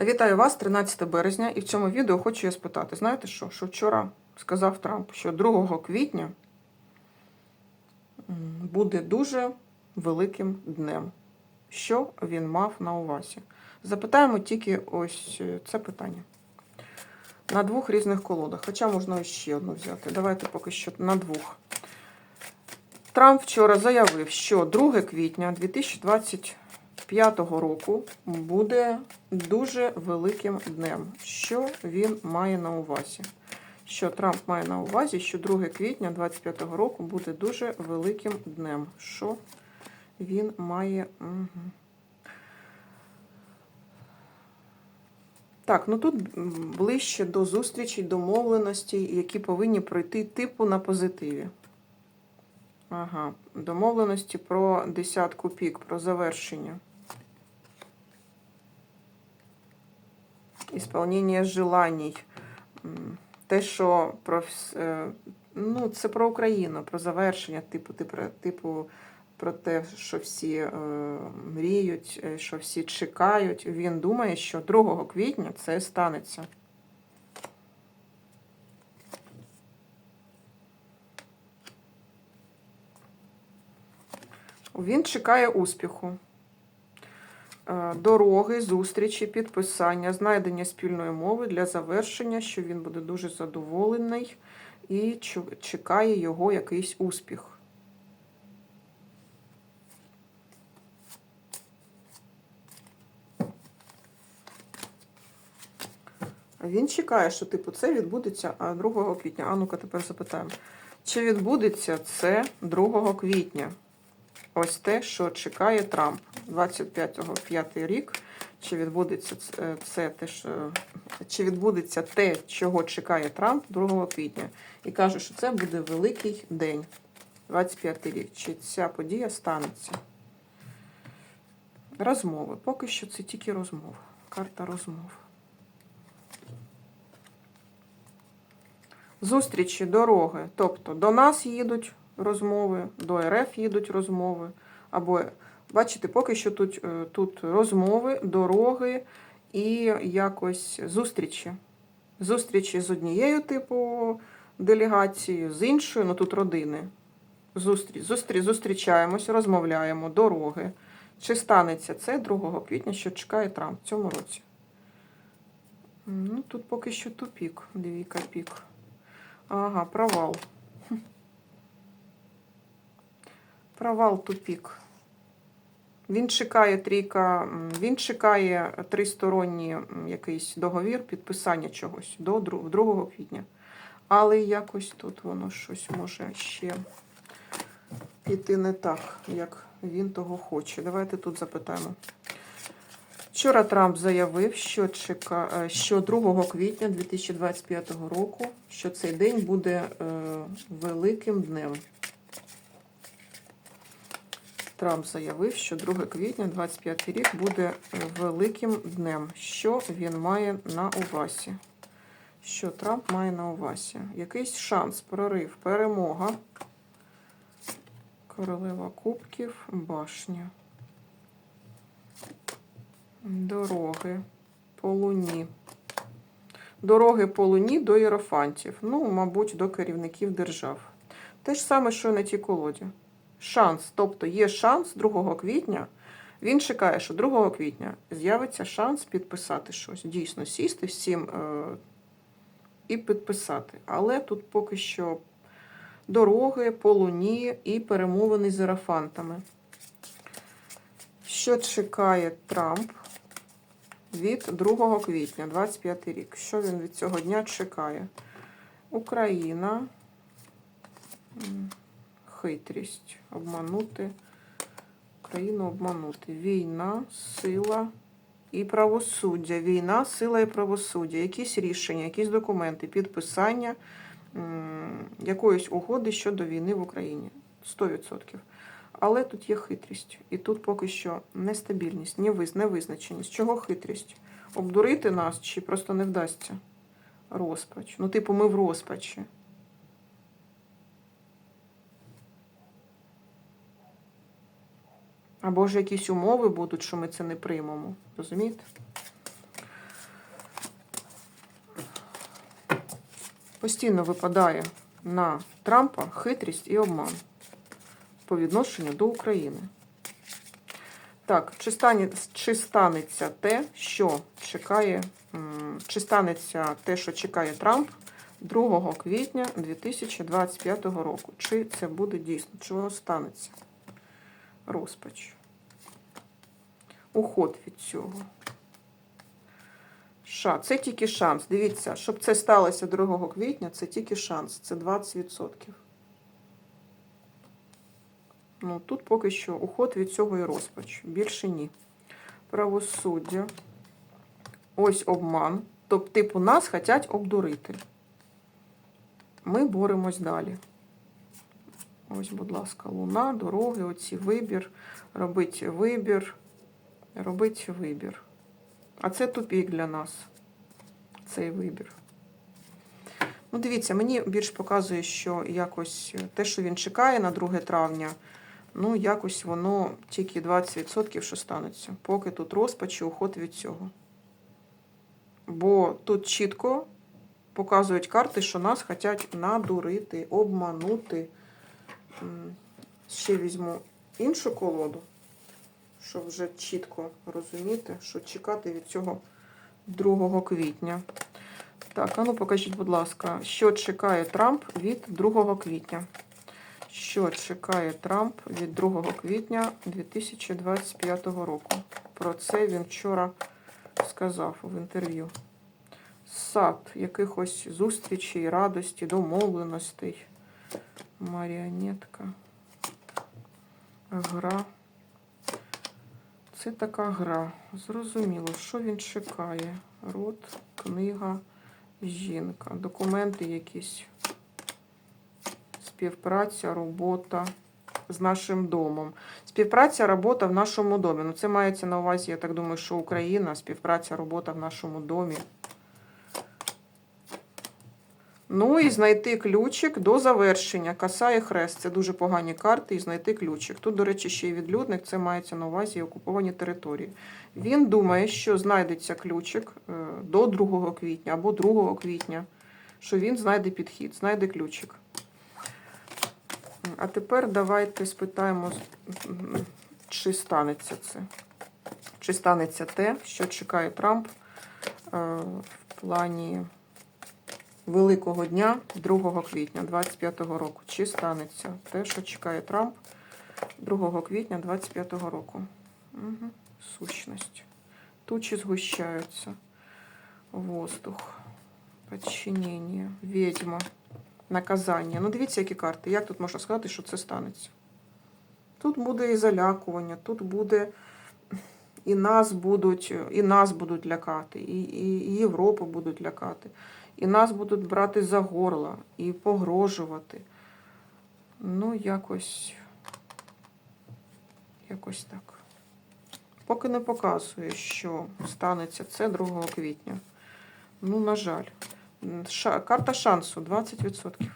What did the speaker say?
Вітаю вас 13 березня, і в цьому відео хочу я спитати: знаєте що? Що вчора сказав Трамп, що 2 квітня буде дуже великим днем. Що він мав на увазі? Запитаємо тільки ось е, це питання. На двох різних колодах. Хоча можна ще одну взяти. Давайте поки що на двох. Трамп вчора заявив, що 2 квітня 2025 року буде дуже великим днем. Що він має на увазі? Що Трамп має на увазі, що 2 квітня 2025 року буде дуже великим днем. Що він має. Так, ну тут ближче до зустрічі, домовленості, які повинні пройти типу на позитиві. Ага, домовленості про десятку пік, про завершення. Ісполнення желаній. Те, що про е, ну, це про Україну, про завершення, типу, типу, типу про те, що всі е, мріють, е, що всі чекають. Він думає, що 2 квітня це станеться. Він чекає успіху. Е, Дороги, зустрічі, підписання, знайдення спільної мови для завершення, що він буде дуже задоволений і чекає його якийсь успіх. Він чекає, що типу це відбудеться 2 квітня. А ну-ка тепер запитаємо. Чи відбудеться це 2 квітня? Ось те, що чекає Трамп 25-5 рік. Чи відбудеться це, це те, що чи відбудеться те, чого чекає Трамп 2 квітня? І каже, що це буде великий день, 25 рік. Чи ця подія станеться? Розмови. Поки що це тільки розмови. Карта розмов. Зустрічі, дороги. Тобто до нас їдуть розмови, до РФ їдуть розмови. Або, бачите, поки що тут, е, тут розмови, дороги і якось зустрічі. Зустрічі з однією типу делегацією, з іншою, ну тут родини. Зустріч, зустрі, зустрічаємось, розмовляємо, дороги. Чи станеться це 2 квітня, що чекає Трамп в цьому році? Ну, тут поки що тупік, двійка пік. Ага, провал. Провал тупік. Він чекає трійка, він чекає тристоронній якийсь договір, підписання чогось до 2 квітня. Але якось тут воно щось може ще піти не так, як він того хоче. Давайте тут запитаємо. Вчора Трамп заявив, що, чека... е, що 2 квітня 2025 року, що цей день буде е, великим днем. Трамп заявив, що 2 квітня 2025 рік буде е, великим днем. Що він має на увазі? Що Трамп має на увазі? Якийсь шанс, прорив, перемога. Королева кубків, башня. Дороги по луні. Дороги по луні до іерофантів. Ну, мабуть, до керівників держав. Те ж саме, що і на тій колоді. Шанс. Тобто є шанс 2 квітня. Він чекає, що 2 квітня з'явиться шанс підписати щось. Дійсно, сісти всім е, і підписати. Але тут поки що дороги по луні і перемовини з іерофантами. Що чекає Трамп від 2 квітня 25 рік? Що він від цього дня чекає? Україна, хитрість, обманути, Україну обманути. Війна, сила і правосуддя. Війна, сила і правосуддя. Якісь рішення, якісь документи, підписання якоїсь угоди щодо війни в Україні. 100%. Але тут є хитрість. І тут поки що нестабільність, невиз- невизначеність. Чого хитрість? Обдурити нас чи просто не вдасться? Розпач. Ну, типу, ми в розпачі. Або ж якісь умови будуть, що ми це не приймемо. Розумієте? Постійно випадає на Трампа хитрість і обман по відношенню до України. Так, чи стане, чи станеться те, що чекає, чи станеться те, що чекає Трамп 2 квітня 2025 року? Чи це буде дійсно? Чого станеться? Розпач. Уход від цього. Ша, це тільки шанс. Дивіться, щоб це сталося 2 квітня, це тільки шанс. Це 20%. Ну, тут поки що уход від цього і розпач. Більше ні. Правосуддя. Ось обман. Тобто, типу, нас хочуть обдурити. Ми боремось далі. Ось, будь ласка, луна, дороги, оці вибір. Робить вибір. Робить вибір. А це тупік для нас. Цей вибір. Ну, дивіться, мені більш показує, що якось те, що він чекає на 2 травня, ну, якось воно тільки 20% що станеться. Поки тут розпач і уход від цього. Бо тут чітко показують карти, що нас хочуть надурити, обманути. Ще візьму іншу колоду, щоб вже чітко розуміти, що чекати від цього 2 квітня. Так, а ну покажіть, будь ласка, що чекає Трамп від 2 квітня? Що чекає Трамп від 2 квітня 2025 року? Про це він вчора сказав в інтерв'ю. Сад якихось зустрічей, радості, домовленостей. Маріонетка. Гра. Це така гра. Зрозуміло, що він чекає. Рот, книга, жінка. Документи якісь. Співпраця, робота з нашим домом. Співпраця, робота в нашому домі. Ну, це мається на увазі, я так думаю, що Україна, співпраця, робота в нашому домі. Ну і знайти ключик до завершення. Коса і хрест. Це дуже погані карти. І знайти ключик. Тут, до речі, ще й відлюдник. Це мається на увазі окуповані території. Він думає, що знайдеться ключик е, до 2 квітня або 2 квітня, що він знайде підхід, знайде ключик. А тепер давайте спитаємо, чи станеться це. Чи станеться те, що чекає Трамп е, в плані Великого дня 2 квітня 25 року. Чи станеться те, що чекає Трамп 2 квітня 25 року? Угу. Сущність. Тучі згущаються. Воздух. Подчинення. Відьма. Наказання. Ну, дивіться, які карти. Як тут можна сказати, що це станеться? Тут буде і залякування, тут буде і нас будуть, і нас будуть лякати, і, і, і Європу будуть лякати. І нас будуть брати за горло і погрожувати. Ну, якось, якось так. Поки не показує, що станеться це 2 квітня. Ну, на жаль. Ша- карта шансу 20%.